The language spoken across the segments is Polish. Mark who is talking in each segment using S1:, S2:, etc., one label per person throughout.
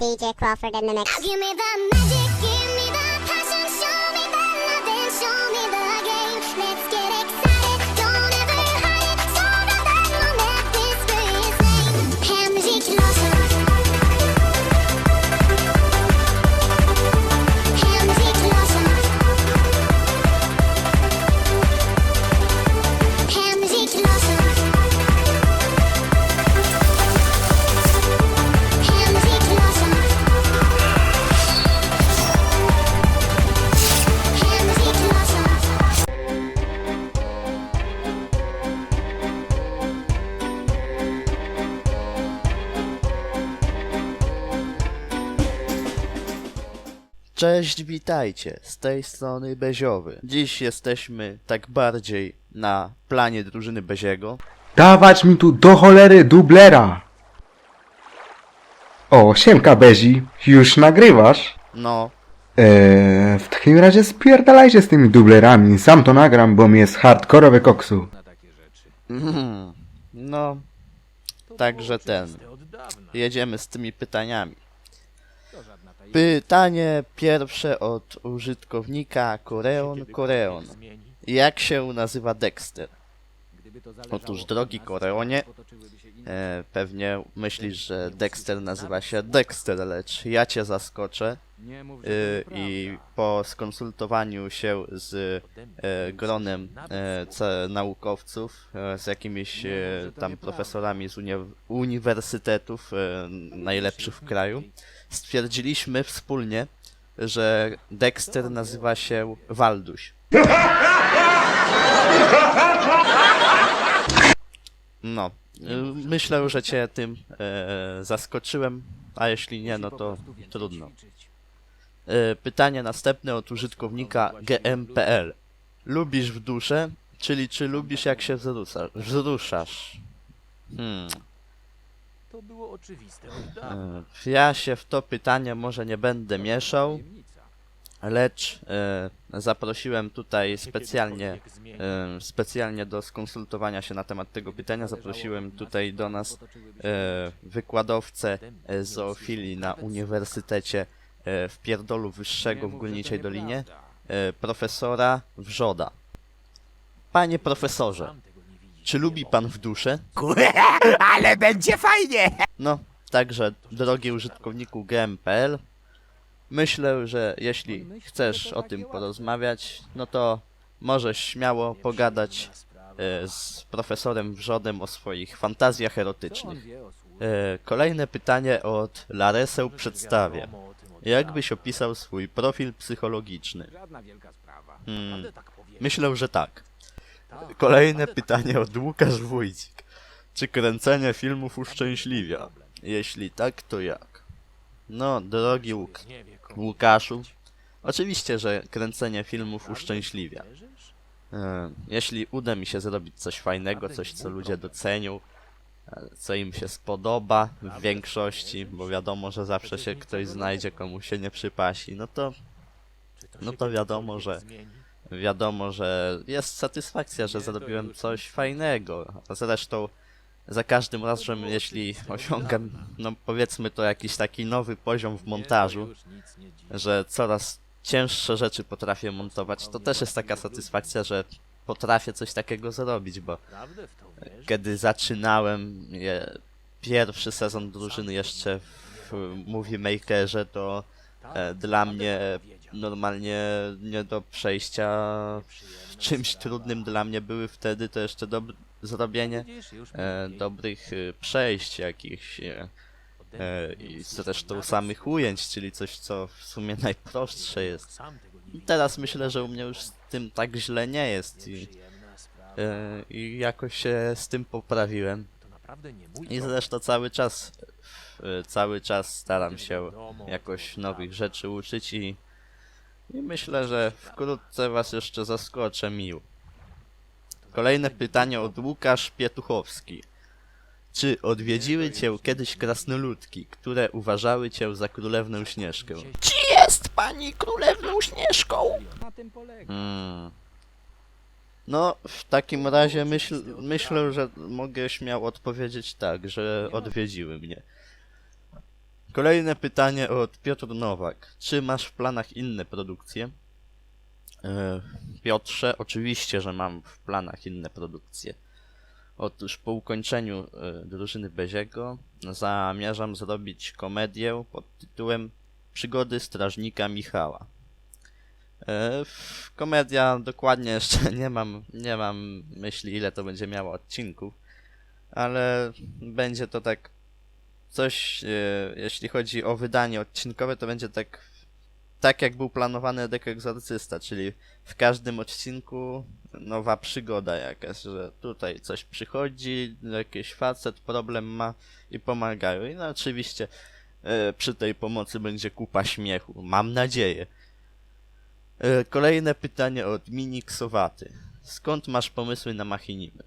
S1: DJ Crawford in the mix.
S2: Cześć, witajcie, z tej strony Beziowy. Dziś jesteśmy tak bardziej na planie drużyny Beziego.
S3: Dawać mi tu do cholery dublera! O, siemka Bezi, już nagrywasz?
S2: No,
S3: Eee, w takim razie spierdalajcie z tymi dublerami, sam to nagram, bo mi jest hardkorowe koksu.
S2: mhm, no, także ten. Jedziemy z tymi pytaniami. Pytanie pierwsze od użytkownika Koreon Koreon. Jak się nazywa Dexter? Otóż, drogi Koreonie, e, pewnie myślisz, że Dexter nazywa się Dexter, lecz ja cię zaskoczę y, i po skonsultowaniu się z e, gronem e, naukowców, e, z jakimiś e, tam profesorami z uni uniwersytetów e, najlepszych w kraju, stwierdziliśmy wspólnie, że Dexter nazywa się Walduś. No, y, myślę, że cię tym e, zaskoczyłem, a jeśli nie, no to trudno. E, Pytanie następne od użytkownika GMPL. Lubisz w duszę, czyli czy lubisz jak się wzrusza, wzruszasz? Hmm.
S4: To było oczywiste
S2: e, Ja się w to pytanie może nie będę mieszał. Lecz e, zaprosiłem tutaj specjalnie e, specjalnie do skonsultowania się na temat tego pytania zaprosiłem tutaj do nas e, wykładowcę e, zoofilii na Uniwersytecie e, w Pierdolu Wyższego w Górniczej Dolinie, e, profesora Wrzoda. Panie profesorze, czy lubi pan w duszę?
S5: Ale będzie fajnie!
S2: No, także drogi użytkowniku GMPL, myślę, że jeśli chcesz o tym porozmawiać, no to możesz śmiało pogadać e, z profesorem Wrzodem o swoich fantazjach erotycznych. E, Kolejne pytanie od Lareseł przedstawię. Jak byś opisał swój profil psychologiczny? Hmm, myślę, że. Tak. Kolejne pytanie od Łukasz Wójcik. Czy kręcenie filmów uszczęśliwia? Jeśli tak, to jak? No, drogi Łuk Łukaszu, oczywiście, że kręcenie filmów uszczęśliwia. E, Jeśli uda mi się zrobić coś fajnego, coś co ludzie docenią, e, co im się spodoba w większości, bo wiadomo, że zawsze się ktoś znajdzie, komu się nie przypasi, no to No to wiadomo, że- wiadomo, że jest satysfakcja, że zrobiłem coś fajnego. Zresztą za każdym razem, jeśli osiągam, no powiedzmy to jakiś taki nowy poziom w montażu, że coraz cięższe rzeczy potrafię montować, to też jest taka satysfakcja, że potrafię coś takiego zrobić, bo kiedy zaczynałem je, pierwszy sezon drużyny jeszcze w Movie Makerze, to e, dla mnie normalnie nie do przejścia czymś trudnym dla mnie były wtedy to jeszcze dob zrobienie e, dobrych e, przejść jakichś e, e, i zresztą samych ujęć, czyli coś co w sumie najprostsze jest. I teraz myślę, że u mnie już z tym tak źle nie jest i, e, i jakoś się z tym poprawiłem. I zresztą cały czas e, cały czas staram się jakoś nowych rzeczy uczyć i, i myślę, że wkrótce was jeszcze zaskoczę miło. Kolejne pytanie od Łukasz Pietuchowski. Czy odwiedziły cię kiedyś krasnoludki, które uważały cię za królewnę Śnieżkę?
S5: Czy jest pani królewną Śnieżką?
S4: Na tym polega.
S2: Hmm. No, w takim razie myśl, myślę, że mogę śmiało odpowiedzieć tak, że odwiedziły mnie. Kolejne pytanie od Piotr Nowak. Czy masz w planach inne produkcje? E, Piotrze, oczywiście, że mam w planach inne produkcje. Otóż po ukończeniu e, drużyny Beziego zamierzam zrobić komedię pod tytułem Przygody strażnika Michała. E, Komedia dokładnie jeszcze nie mam, nie mam myśli ile to będzie miało odcinków, ale będzie to tak coś, jeśli chodzi o wydanie odcinkowe, to będzie tak tak jak był planowany Deko Egzorcysta, czyli w każdym odcinku nowa przygoda jakaś, że tutaj coś przychodzi, jakiś facet problem ma i pomagają. I no oczywiście e, przy tej pomocy będzie kupa śmiechu. Mam nadzieję. E, kolejne pytanie od Miniksowaty. Skąd masz pomysły na machinimy?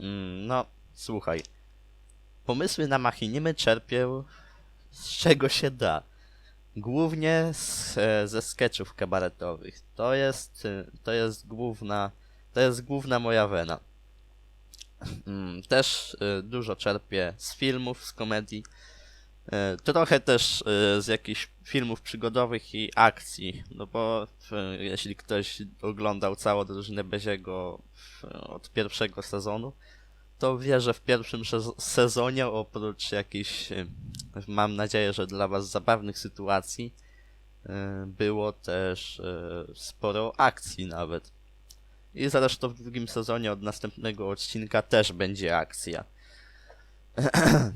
S2: Mm, no, słuchaj. Pomysły na machinimy czerpię z czego się da. Głównie z, e, ze sketchów kabaretowych. To jest, e, to jest główna, to jest główna moja wena. Mm, Też e, dużo czerpię z filmów, z komedii. Trochę też z jakichś filmów przygodowych i akcji, no bo jeśli ktoś oglądał całą drużynę Beziego od pierwszego sezonu, to wie, że w pierwszym sezonie oprócz jakichś, e, mam nadzieję, że dla was zabawnych sytuacji, e, było też e, sporo akcji nawet. I zresztą w drugim sezonie od następnego odcinka też będzie akcja.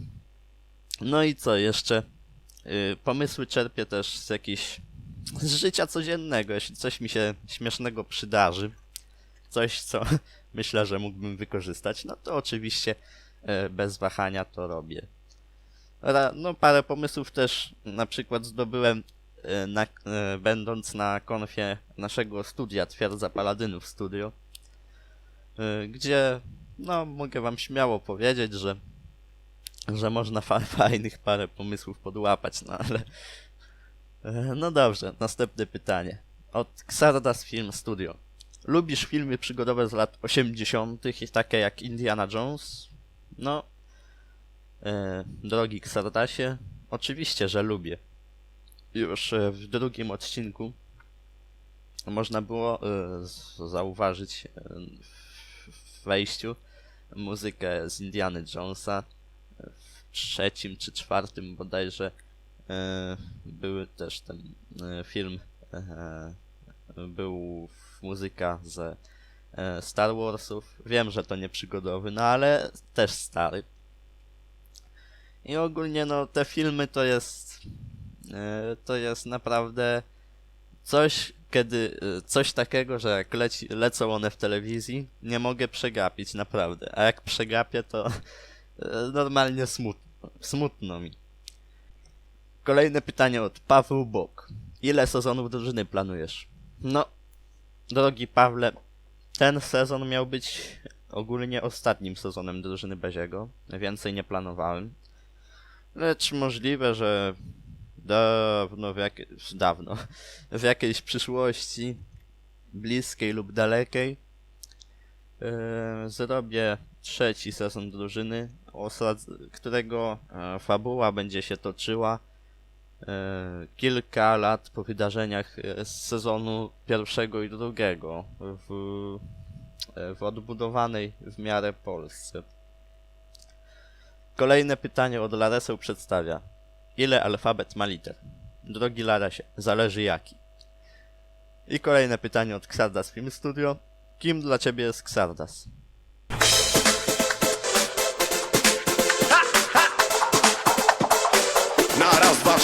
S2: No i co jeszcze? Y, Pomysły czerpię też z jakichś z życia codziennego, jeśli coś mi się śmiesznego przydarzy, coś co myślę, że mógłbym wykorzystać, no to oczywiście e, bez wahania to robię. No parę pomysłów też na przykład zdobyłem e, na, e, będąc na konfie naszego studia Twierdza Paladynów Studio, gdzie no mogę wam śmiało powiedzieć, że że można fa- fajnych parę pomysłów podłapać, no ale... No dobrze, następne pytanie. Od Xardas Film Studio. Lubisz filmy przygodowe z lat 80. i takie jak Indiana Jones? No, e, drogi Xardasie, oczywiście, że lubię. Już e, w drugim odcinku można było e, zauważyć e, w- w wejściu muzykę z Indiana Jonesa w trzecim czy czwartym bodajże e, były też ten e, film e, był w- muzyka ze Star Warsów. Wiem, że to nie przygodowy, no ale też stary. I ogólnie no te filmy to jest e, to jest naprawdę coś, kiedy e, coś takiego, że jak leci, lecą one w telewizji, nie mogę przegapić naprawdę. A jak przegapię, to E, Normalnie smutno. Smutno mi. Kolejne pytanie od Paweł Bok. Ile sezonów drużyny planujesz? No, drogi Pawle, ten sezon miał być ogólnie ostatnim sezonem drużyny Beziego. Więcej nie planowałem. Lecz możliwe, że dawno, w jakie... dawno, w jakiejś przyszłości, bliskiej lub dalekiej, e, zrobię trzeci sezon drużyny, którego e, fabuła będzie się toczyła kilka lat po wydarzeniach e, z sezonu pierwszego i drugiego w, e, w odbudowanej w miarę Polsce. Kolejne pytanie od Laresę przedstawia. Ile alfabet ma liter? Drogi Laresie, zależy jaki. I kolejne pytanie od Xardas Film Studio. Kim dla ciebie jest Xardas?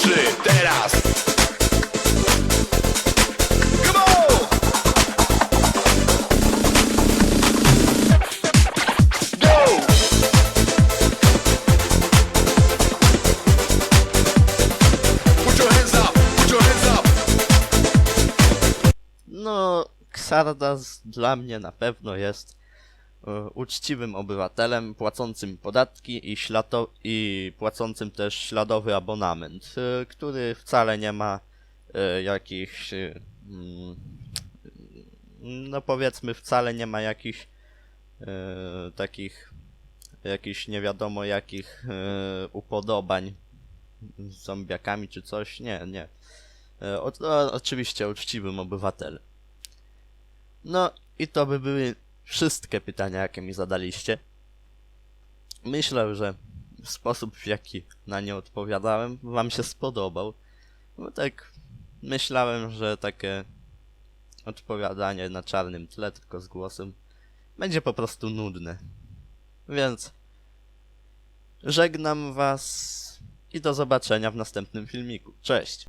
S1: Trzy, teraz!
S2: No, Xardas dla mnie na pewno jest uczciwym obywatelem, płacącym podatki i, ślato- i płacącym też śladowy abonament, e, który wcale nie ma e, jakichś, e, mm, no powiedzmy, wcale nie ma jakichś e, takich, jakichś nie wiadomo jakich e, upodobań z zombiakami czy coś. Nie, nie. E, o, oczywiście uczciwym obywatelem. No i to by były wszystkie pytania, jakie mi zadaliście. Myślę, że sposób, w jaki na nie odpowiadałem, wam się spodobał. Bo tak myślałem, że takie odpowiadanie na czarnym tle, tylko z głosem, będzie po prostu nudne. Więc żegnam was i do zobaczenia w następnym filmiku. Cześć!